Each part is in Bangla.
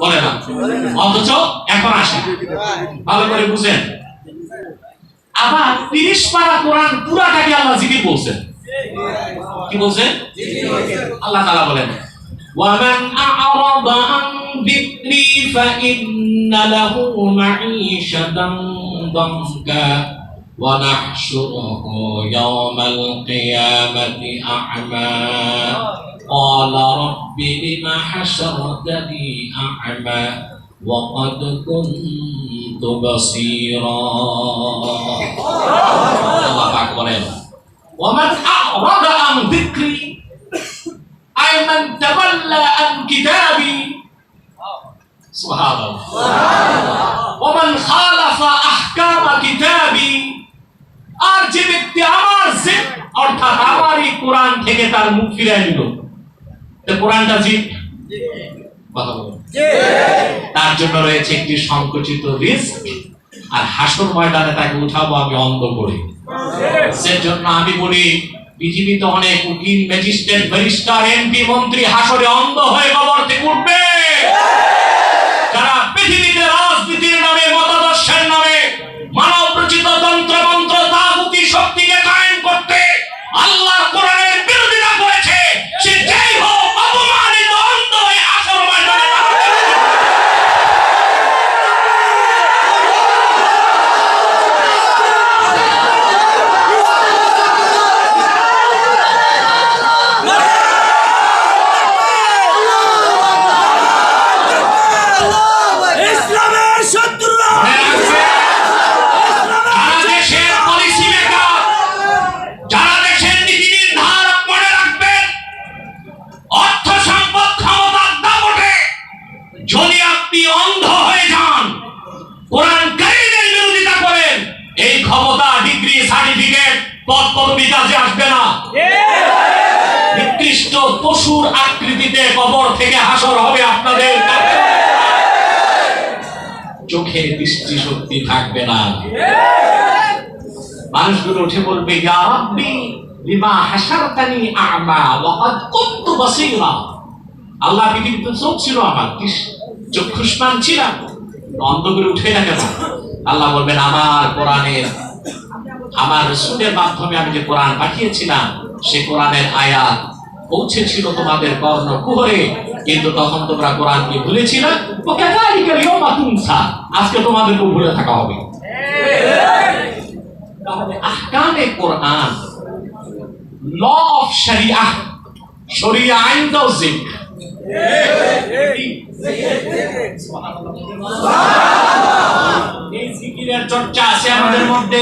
বলে না অথচ এখন আসে ভালো করে বুঝেন আবার তিরিশ পারা কোরআন পুরাটাকে আল্লাহ জিকির বলছেন কি বলছেন আল্লাহ তাআলা বলেন ومن أعرض عن ذكري فإن له معيشة ضنكا ونحشره يوم القيامة أعمى قال رب لم حشرتني أعمى وقد كنت بصيرا الله أكبر ومن أعرض عن ذكري أي من تولى عن كتابي سبحان الله ومن خالف أحكام كتابي আর যে ব্যক্তি আমার জিদ অর্থাৎ আমারই কোরআন থেকে তার মুখ ফিরে নিল তো কোরআনটা কথা বলুন তার জন্য রয়েছে একটি সংকুচিত রিস্ক আর হাসর ময়দানে তাকে উঠাবো আমি অন্ধ করে। সেজন্য আমি বলি পৃথিবীতে অনেক উকিল ম্যাজিস্ট্রেট ব্যারিস্টার এমপি মন্ত্রী হাসরে অন্ধ হয়ে কবর থেকে উঠবে। যারা পৃথিবীতে রাজনীতির নামে মতাদর্শের নামে চোখে দৃষ্টি শক্তি থাকবে না। মানুষগুলো উঠে বলবে আল্লাহ চোখ ছিল আমার চক্ষুষ্মান ছিলাম। অন্ধ করে উঠে না কেন? আল্লাহ বলবেন, আমার কোরআনের আমার রসুলের মাধ্যমে আমি যে কোরআন পাঠিয়েছিলাম, সে কোরআনের আয়াত পৌঁছেছিল তোমাদের কর্ণ কুহরে, কিন্তু তখন তোমরা ভুলেছিলে। কাযালিকা ইয়াউমা তুনসা, আজকে তোমাদেরকে ভুলে থাকা হবে। তাহলে কোরআন, ল অফ শরিয়া শরিয়া আইন এই জিকিরের চর্চা আছে আমাদের মধ্যে।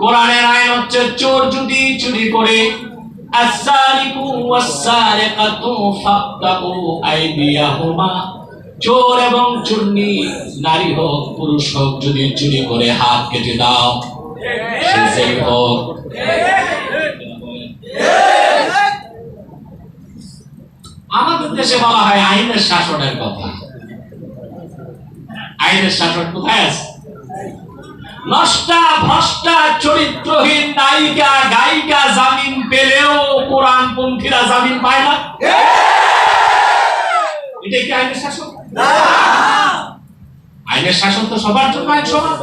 কোরআনের আইন হচ্ছে চোর যদি চুরি করে। আসারিকু ওয়াসারিকাতু ফাক্তাউ আইদিয়াহুমা। চোর এবং চুন্নি, নারী হোক, পুরুষ হোক, যদি চুরি করে হাত কেটে দাও হোক। আমাদের দেশে বলা হয় আইনের শাসনের কথা। আইনের শাসন কোথায় আছে? নষ্টা ভ্রষ্টা চরিত্রহীন নায়িকা গায়িকা জামিন পেলেও কোরআন পন্থীরা জামিন পায় না। এটা কি আইনের শাসন আইনের শাসন তো সবার জন্য আইন সমান।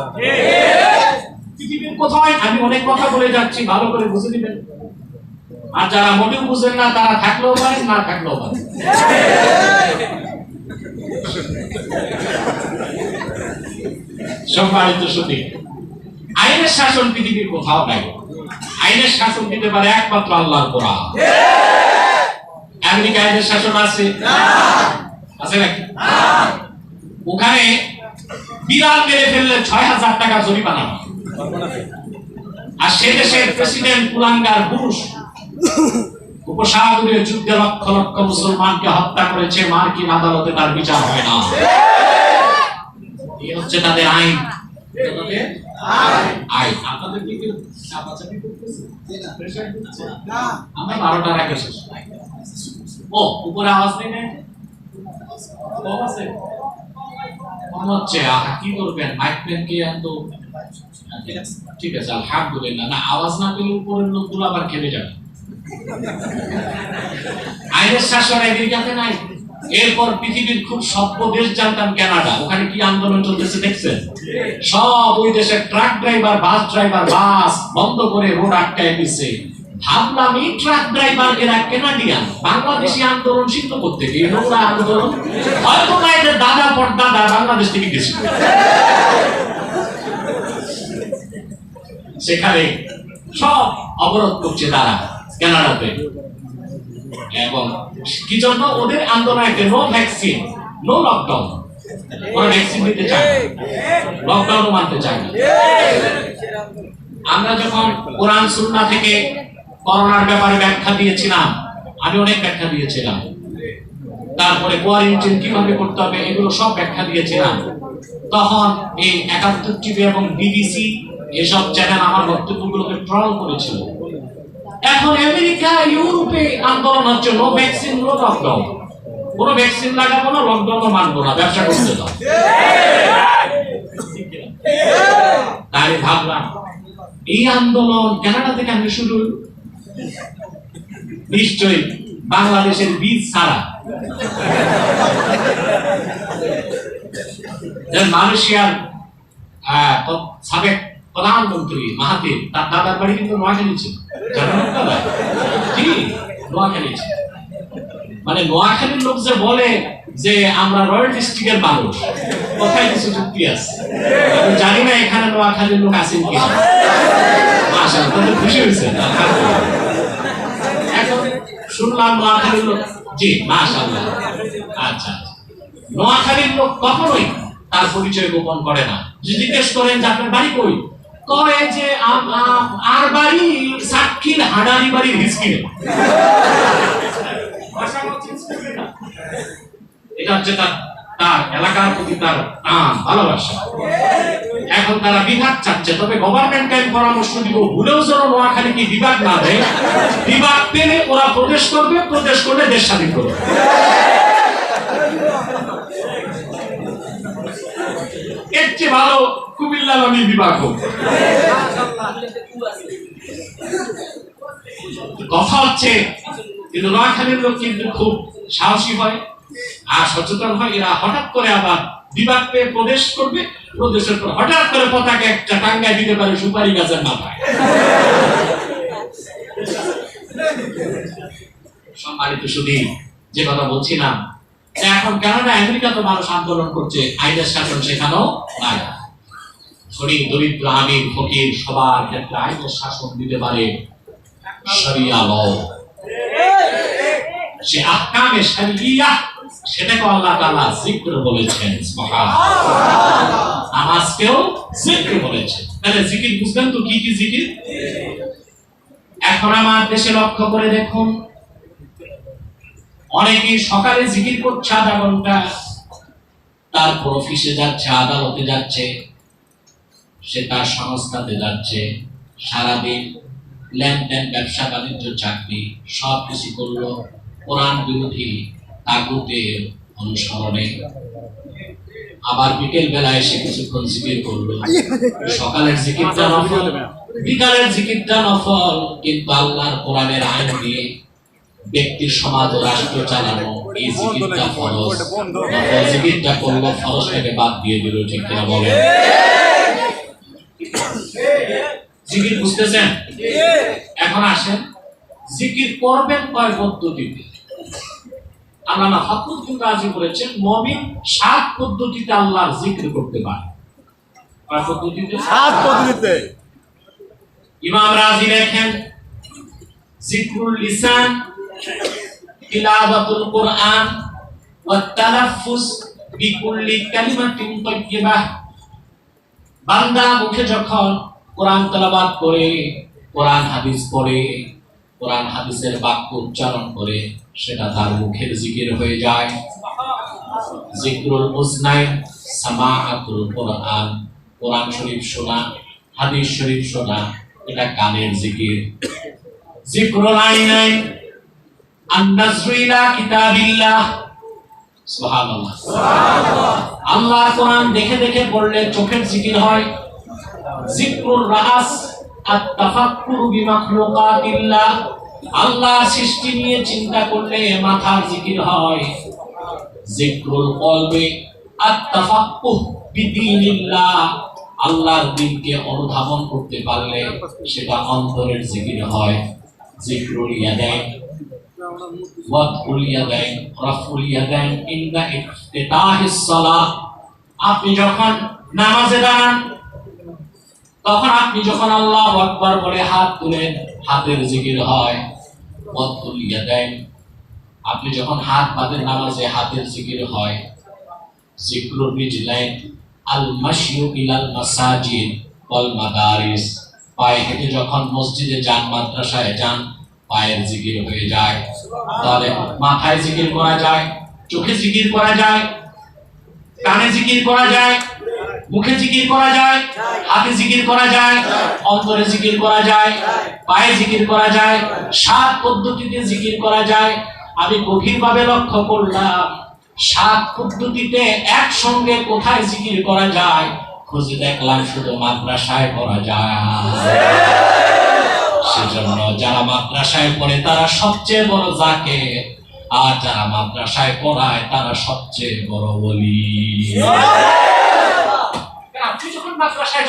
পৃথিবীর আইন- আমি অনেক কথা বলে যাচ্ছি ভালো করে বুঝে দিবেন আর যারা মোটেও বুঝেন না তারা থাকলেও পারেন না থাকলেও পারেন। সম্মানিত শুনি আইনের শাসন পৃথিবীর কোথাও নাই। আইনের শাসন দিতে পারে একমাত্র আল্লাহর কোরআন। আমেরিকা আইনের শাসন আছে? আছে নাকি? ওখানে বিড়াল মেরে ফেললে ছয় হাজার টাকা জরিমানা আর সে দেশের প্রেসিডেন্ট কুলাঙ্গার পুরুষ উপসাগরীয় যুদ্ধে লক্ষ লক্ষ মুসলমানকে হত্যা করেছে মার্কিন আদালতে তার বিচার হয় না। এই হচ্ছে তাদের আইন। তাদের আপনাদের কি চাপাচাপি করতেছে? Pressure দিচ্ছে? আমরা বারোটার আগে শেষ। ও উপরে আওয়াজ নেই না? কম আছে? কম হচ্ছে। কি করবেন? মাইক কে এত ঠিক আছে আলহামদুলিল্লাহ। না আওয়াজ না পেলে উপরের লোকগুলো আবার খেলে যাবে। আইনের শাসন আমেরিকাতে নাই এরপর পৃথিবীর খুব সভ্য দেশ জানতাম কানাডা। ওখানে কি আন্দোলন চলতেছে দেখছেন? সব ওই দেশের truck driver bus driver bus বন্ধ করে রোড আটকায় দিচ্ছে ভাবলাম এই ট্রাক ড্রাইভার এরা কেনাডিয়ান বাংলাদেশি আন্দোলন সিদ্ধ করতে এই নোংরা আন্দোলন হয়তো না, এদের দাদা বাংলাদেশ থেকে গেছিল সেখানে সব অবরোধ করছে তারা কানাডাতে এবং কি জন্য? ওদের আন্দোলন একটা নো ভ্যাকসিন নো লকডাউন ওরা ভ্যাকসিন দিতে চায় লকডাউনও মানতে চায় না। আমরা যখন কোরআন, সুন্না থেকে করোনার ব্যাপারে ব্যাখ্যা দিয়েছিলাম, আমি অনেক ব্যাখ্যা দিয়েছিলাম। তারপরে কোয়ারেন্টাইন কীভাবে করতে হবে, এগুলো সব ব্যাখ্যা দিয়েছিলাম। তখন এই একাত্তর টিভি এবং বিবিসি এসব চ্যানেল আমার বক্তব্যগুলোকে ট্রল করেছিল। এখন আমেরিকা, ইউরোপে আন্দোলন হচ্ছে নো ভ্যাকসিন নো লকডাউন কোনো ভ্যাকসিন লাগাবো না লকডাউনও মানবো না, ব্যবসা করতে দাও তাই ভাবলাম এই আন্দোলন কানাডা থেকে আমি শুরু। নিশ্চয়ই বাংলাদেশের বীজ ছাড়া। মালয়েশিয়ার সাবেক প্রধানমন্ত্রী মাহাতির তার দাদার বাড়ি কিন্তু? নোয়াখালী ছিল। মানে নোয়াখালীর লোক যে বলে যে আমরা রয়্যাল ডিস্ট্রিক্টের মানুষ, কোথায় কিছু যুক্তি আছে? জানি না এখানে নোয়াখালীর লোক আছেন কি করি খুশি হয়েছে এখন শুনলাম নোয়াখালীর লোক জি, মাশাআল্লাহ। আচ্ছা আচ্ছা। নোয়াখালীর লোক কখনোই তার পরিচয় গোপন করে না। যদি জিজ্ঞেস করেন যে আপনার বাড়ি কই? কয় যে আম- আম- আর বাড়ি সাক্ষীর হাডারি বাড়ির হিসকিনে এটা হচ্ছে তার তার এলাকার প্রতি তার টান ভালোবাসা। এখন তারা বিভাগ চাচ্ছে, তবে গভর্নমেন্ট কাইন পরামর্শ দিব। ভুলেও যেন নোয়াখালী কি বিভাগ না দেয়, বিভাগ পেলে ওরা প্রদেশ করবে, প্রদেশ করলে দেশ স্বাধীন করবে। কুমিল্লা নামে বিভাগ কথা হচ্ছে, কিন্তু নোয়াখালীর লোক কিন্তু খুব সাহসী হয় আর সচেতন হয়। এরা হঠাৎ করে আবার বিভাগ পেয়ে প্রদেশ করবে। প্রদেশের পর হঠাৎ করে পতাকা একটা টাঙ্গায় দিতে পারে সুপারি গাছের মাথায়। সম্মানিত সুধী, যে কথা বলছিলাম, এখন কানাডা, আমেরিকা তো মানুষ আন্দোলন করছে, আইনের শাসন সেখানেও নাই। ধনী, দরিদ্র, আমির, ফকির, সবার ক্ষেত্রে আইনের শাসন দিতে পারে সে আহকামে শরিয়া সেটাকে আল্লাহ তাআলা জিক্র বলেছেন নামাজকেও জিক্র বলেছেন। তাহলে জিকির বুঝবেন তো কি কি জিকির এখন আমার দেশে লক্ষ্য করে দেখুন অনেকে সকালে জিকির করছে আধা ঘণ্টা, তারপর অফিসে যাচ্ছে, আদালতে যাচ্ছে সে তার সংস্থাতে যাচ্ছে। সারাদিন লেনদেন ব্যবসা বাণিজ্য চাকরি সব কিছু করল। কোরআন বিরোধী তাগুতের অনুসরণে। আবার বিকেল বেলায় এসে কিছুক্ষণ জিকির করল। সকালের জিকিরটা নফল বিকালের জিকিরটা নফল কিন্তু আল্লাহর কোরআনের আইন দিয়ে ব্যক্তির সমাজ ও রাষ্ট্র চালানো এই জিকিরটা ফরজ। জিকিরটা করল ফরজটাকে বাদ দিয়ে দিল ঠিক কিনা বলেন? জিকির বুঝতেছেন? এখন আসেন জিকির করবেন কয় পদ্ধতিতে? আল্লামা ফখরুদ্দিন রাজি বলেছেন মমিন সাত পদ্ধতিতে আল্লাহর জিকির করতে পারে। কয় পদ্ধতিতে? সাত পদ্ধতিতে। ইমাম রাজি লেখেন জিক্রুল লিসান তিলাওয়াতুল কোরআন ওয়া তালাফফুজ বিকুল্লি কালিমাতিন তাইয়্যিবাহ। বান্দা মুখে যখন কোরআন তেলাওয়াত করে কোরআন হাদিস পড়ে কোরআন হাদিসের বাক্য উচ্চারণ করে সেটা তার মুখের জিকির হয়ে যায়। জিক্রুল উজনাইন সামাআতুল কোরআন। কোরআন শরীফ শোনা হাদিস শরীফ শোনা এটা কানের জিকির। জিক্রুল আইনাইন আন-নাজরু ইলা কিতাবিল্লাহ। সুবহানাল্লাহ। আল্লাহ কোরআন দেখে দেখে পড়লে চোখের জিকির হয়। জিক্রুর রাস আত-তাফাক্কুর বিমাখলুকাতিল্লাহ। আল্লাহ সৃষ্টি নিয়ে চিন্তা করলে মাথার জিকির হয়। কলবে, আত্তাফাক্কুহ বিদীনিল্লাহ। আল্লাহর দিনকে অনুধাবন করতে পারলে সেটা অন্তরের জিকির হয়। জিক্রুল ইয়াদাইন ওয়াদউল ইয়াদাইন রাফউল ইয়াদাইন, ইনদা ইফতিতাহিস সালাহ। আপনি যখন নামাজে দাঁড়ান তখন আপনি যখন আল্লাহ আকবার বলে হাত তুলেন, হাতের জিকির হয়। ওয়াদউল ইয়াদাইন। আপনি যখন হাত বাঁধেন নামাজে, হাতের জিকির হয়। জিক্রুর রিজলাইন। আল মাশিউ ইলাল মাসাজিদ ওয়াল মাদারিস। পায়ে হেঁটে যখন মসজিদে যান, মাদ্রাসায় যান, পায়ের জিকির হয়ে যায়। তাহলে মাথায় জিকির করা যায়, চোখে জিকির করা যায়, কানে জিকির করা যায়। মুখে জিকির করা যায় হাতে জিকির করা যায় অন্তরে জিকির করা যায় পায়ে জিকির করা যায় সাত পদ্ধতিতে জিকির করা যায়। আমি গভীরভাবে লক্ষ্য করলাম সাত পদ্ধতিতে একসঙ্গে কোথায় জিকির করা যায় খুঁজে দেখলাম শুধু মাদ্রাসায় করা যায়। সেজন্য যারা মাদ্রাসায় পড়ে তারা সবচেয়ে বড় জাকে। আর যারা মাদ্রাসায় পড়ায় তারা সবচেয়ে বড় বলি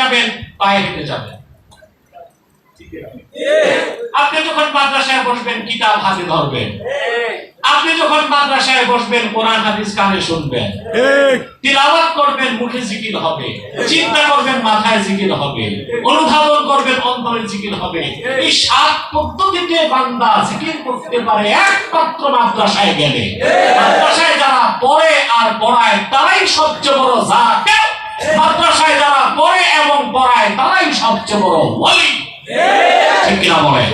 যাবেন পায়ে হেঁটে যাবেন। আপনি যখন মাদ্রাসায় বসবেন কিতাব হাতে ধরবেন। আপনি যখন মাদ্রাসায় বসবেন কোরআন হাদিস কানে শুনবেন। তিলাওয়াত করবেন মুখে জিকির হবে। চিন্তা করবেন মাথায় জিকির হবে। অনুধাবন করবেন অন্তরে জিকির হবে। এই সাত পদ্ধতিতে বান্দা জিকির করতে পারে একমাত্র মাদ্রাসায় গেলে। মাদ্রাসায় যারা পড়ে আর পড়ায় তারাই সবচেয়ে বড় জাকের মাদ্রাসায় যারা পড়ে এবং পড়ায়, তারাই সবচেয়ে বড় ওয়ালি। ঠিক কিনা বলে?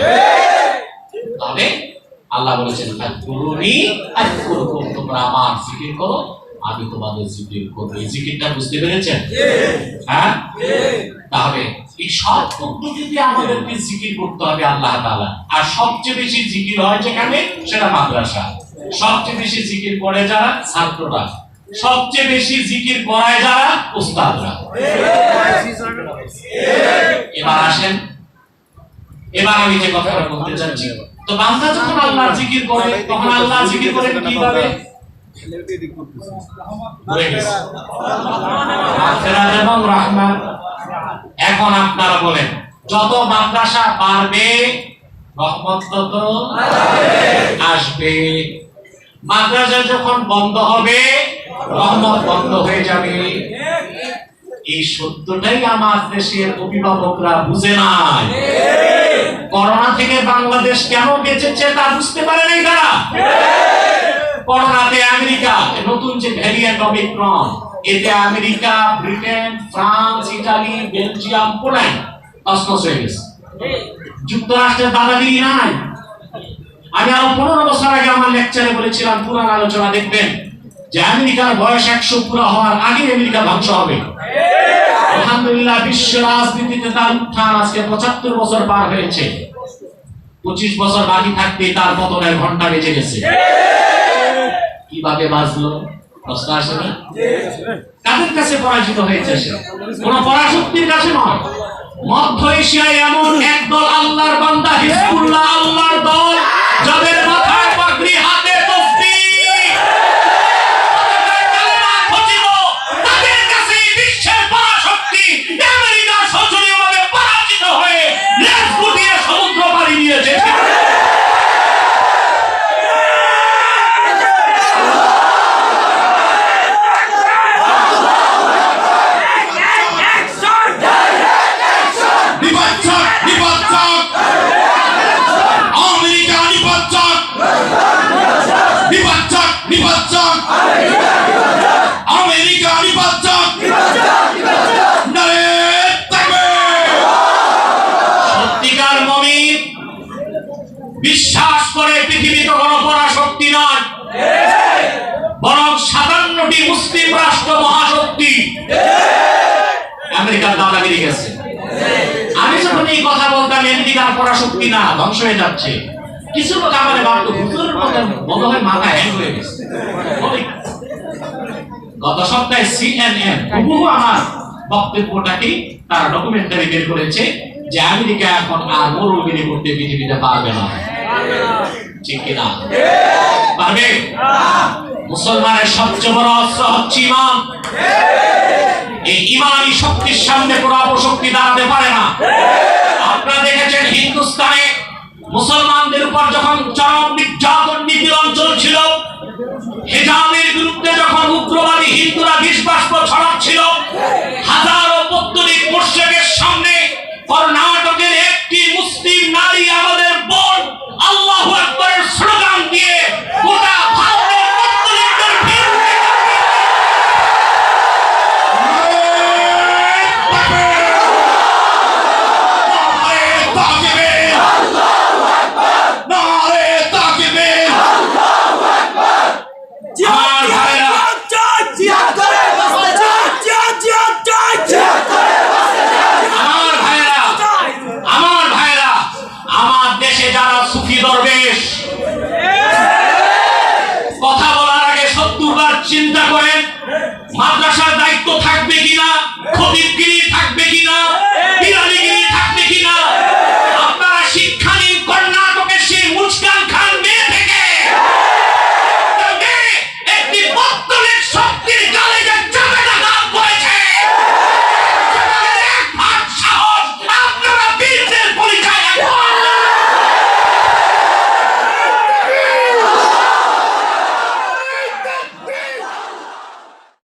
তাহলে আল্লাহ বলেছেন ফাকুরুনি আযকুরুকুম তোমরা আমার জিকির করো, আমি তোমাদের জিকির করব। এই জিকিরটা বুঝতে পেরেছেন? হ্যাঁ? তাহলে এই সব পদ্ধতিতে আমাদেরকে জিকির করতে হবে আল্লাহ তাআলা। আর সবচেয়ে বেশি জিকির হয় যেখানে? সেটা মাদ্রাসা। সবচেয়ে বেশি জিকির করে যারা? ছাত্ররা। সবচেয়ে বেশি জিকির করায় যারা? উস্তাদরা। এবার আসেন। এবার আমি যে কথাটা বলতে চাচ্ছি, তো বান্দা যখন আল্লাহ জিকির করে, তখন আল্লাহ জিকির করে কীভাবে। এখন আপনারা বলেন, যত মাদ্রাসা পারবে, রহমত তত আসবে। মাদ্রাসা যখন বন্ধ হবে রহমত বন্ধ হয়ে যাবে। এই সত্যটাই আমার দেশের অভিভাবকরা বুঝে নাই। করোনা থেকে বাংলাদেশ কেন বেঁচেছে তা বুঝতে পারে নাই তারা। করোনাতে আমেরিকা, নতুন যে ভ্যারিয়েন্ট অমিক্রন, এতে America, Britain, France, Italy, Belgium, Poland তসমস হয়ে গেছে। যুক্তরাষ্ট্রের দাদাগিরি নাই। আমি আরও পনেরো বছর আগে আমার লেকচারে বলেছিলাম, পুরান আলোচনা দেখবেন। যে আমেরিকার বয়স একশো পুরো হওয়ার আগে আমেরিকা ধ্বংস হবে। আলহামদুলিল্লাহ, বিশ্ব রাজনীতিতে তার উত্থান আজকে পঁচাত্তর বছর পার হয়েছে। পঁচিশ বছর বাকি থাকতে তার পতনের ঘণ্টা বেজে গেছে। কীভাবে বাঁচলো? প্রশ্ন আসে না কাদের কাছে পরাজিত হয়েছে সে? কোন পরাশক্তির কাছে নয়। মধ্য এশিয়ায় এমন একদল আল্লাহর বান্দা, হিজবুল্লাহ আল্লাহর দল, যাদের মাথায় আমেরিকার দাদাগিরি গেছে আমি যখন এই কথা বলতাম আমেরিকার পরাশক্তি না ধ্বংস হয়ে যাচ্ছে। কিছু লোক আমার ভাবতো হুজুরের মতো মনে হয় মাথা হ্যাং হয়ে গেছে। গত সপ্তাহে সিএনএন হুবহু আমার বক্তব্যটাকে তারা ডকুমেন্টারি বের করেছে যে আমেরিকা এখন আর মরুগিরি করতে পৃথিবীতে পারবে না। ঠিক কিনা পারবে? মুসলমানের সবচেয়ে বড় অস্ত্র হচ্ছে ইমান। এই ইমানি শক্তির সামনে কোনো অপশক্তি দাঁড়াতে পারে না। আপনারা দেখেছেন হিন্দুস্তানে মুসলমানদের উপর যখন চরম নির্যাতন, নিপীড়ন চলছিল, হিজাবের বিরুদ্ধে যখন উগ্রবাদী হিন্দুরা বিশ্বাস ছড়াচ্ছিল, হাজারো পত্তলিক মুর্শেকের সামনে কর্ণাটকের চিন্তা